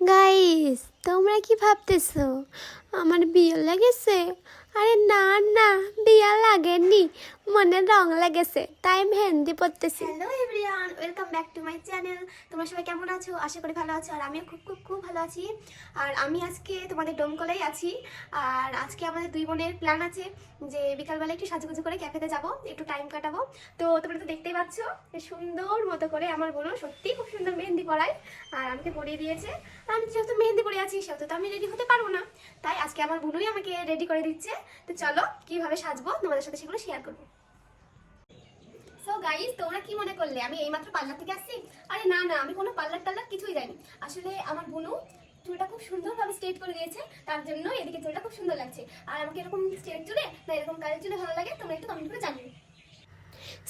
Guys তোমরা কি ভাবতেছো? আমার বিয়ে লেগেছে? আরে না না বিয়া লাগেনি। মনে রং লেগেছে, তাই মেহেন্দি পড়তেছি hello everyone, welcome back to my channel. তোমরা সবাই কেমন আছো? আশা করি ভালো আছো, আর আমিও খুব খুব খুব ভালো আছি। আর আমি আজকে তোমাদের ডোমকলেই আছি, আর আজকে আমাদের দুই বোনের প্ল্যান আছে যে বিকালবেলা একটু সাজুগুজু করে ক্যাফেতে যাব, একটু টাইম কাটাবো। তো তোমরা তো দেখতেই পাচ্ছ সুন্দর মতো করে আমার বোনও সত্যি খুব সুন্দর মেহেন্দি পড়ায় আর আমাকে পরিয়ে দিয়েছে। আমি যেহেতু মেহেন্দি পরে আছি, সেহেতু তো আমি রেডি হতে পারব না। তাই আজকে আমার বোনই আমাকে রেডি করে দিচ্ছে। তো চলো, কীভাবে সাজবো তোমাদের সাথে সেগুলো শেয়ার করব। সো গাইস তোমরা কি মনে করলে? আমি এইমাত্র পার্লার থেকে আসছি? আরে না না, আমি কোনো পার্লার টার্লার কিছুই যাইনি আসলে আমার বোনু চুলটা খুব সুন্দরভাবে স্ট্রেট করে দিয়েছে, তার জন্য এদিকে চুলটা খুব সুন্দর লাগছে। আর আমাকে এরকম স্ট্রেট চুলে, না, এরকম কালের চুলে ভালো লাগে, তোমরা একটু কমেন্ট করে জানিও।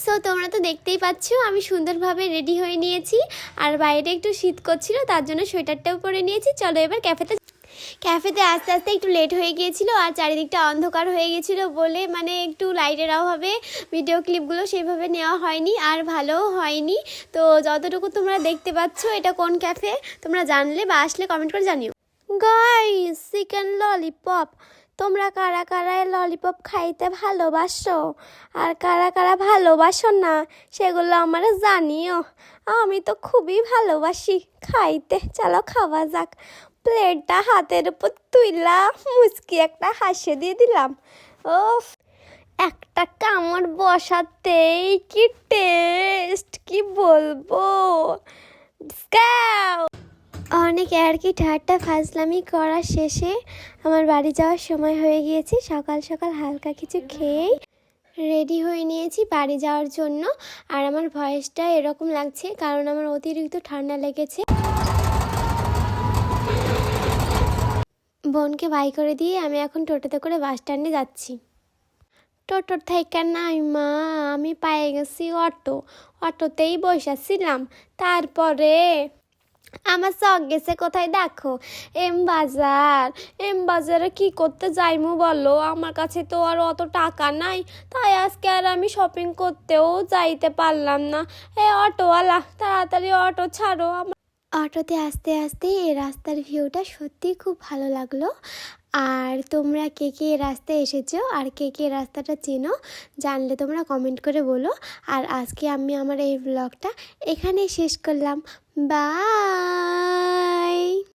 সো তোমরা তো দেখতেই পাচ্ছ, আমি সুন্দরভাবে রেডি হয়ে নিয়েছি। আর বাইরে একটু শীত করছিল, তার জন্য সোয়েটারটাও পরে নিয়েছি। চলো এবার ক্যাফেতে ক্যাফেতে আস্তে আস্তে একটু লেট হয়ে গিয়েছিল আর চারিদিকটা অন্ধকার হয়ে গিয়েছিল বলে মানে একটু লাইটের অভাবে ভিডিও ক্লিপগুলো সেইভাবে নেওয়া হয়নি আর ভালোও হয়নি। তো যতটুকু তোমরা দেখতে পাচ্ছ এটা কোন ক্যাফে? তোমরা জানলে বা আসলে কমেন্ট করে জানিও। গাইস চিকেন ললিপপ তোমরা কারা কারা ললিপপ খাইতে ভালোবাসো? আর কারা কারা ভালোবাসো না, সেগুলো আমরা জানিও। আমি তো খুবই ভালোবাসি। খাইতে, চলো খাওয়া যাক। প্লেটটা হাতের উপর তুইলা মুচকি একটা হাসি দিয়ে দিলাম। ও একটা কামড় বসাতেই কি টেস্ট কি বলব? অনেক আর কি ঠাট্টা ফাজলামি করা শেষে আমার বাড়ি যাওয়ার সময় হয়ে গিয়েছে। সকাল সকাল হালকা কিছু খেয়েই রেডি হয়ে নিয়েছি বাড়ি যাওয়ার জন্য। আর আমার ভয়েসটা এরকম লাগছে, কারণ আমার অতিরিক্ত ঠান্ডা লেগেছে। বোনকে বাই করে দিয়ে আমি এখন টোটোতে করে বাস স্ট্যান্ডে যাচ্ছি। টোটোর থেকে নাই মা, আমি পায়ে গেছি অটো। অটোতেই বসেছিলাম। তারপরে আমার শখ গেছে কোথায় দেখো? এম বাজার। এম বাজারে কি করতে যাইমু বলো? আমার কাছে তো আর অত টাকা নাই। তাই আজকে আর আমি শপিং করতেও যাইতে পারলাম না। এ অটোওয়ালা, তাড়াতাড়ি অটো ছাড়ো। অটোতে আসতে আসতে এ রাস্তার ভিউটা সত্যিই খুব ভালো লাগল। আর তোমরা কে কে রাস্তায় এসেছ আর কে কে রাস্তাটা চেনো জানলে তোমরা কমেন্ট করে বলো। আর আজকে আমি আমার এই ব্লগটা এখানেই শেষ করলাম। বাই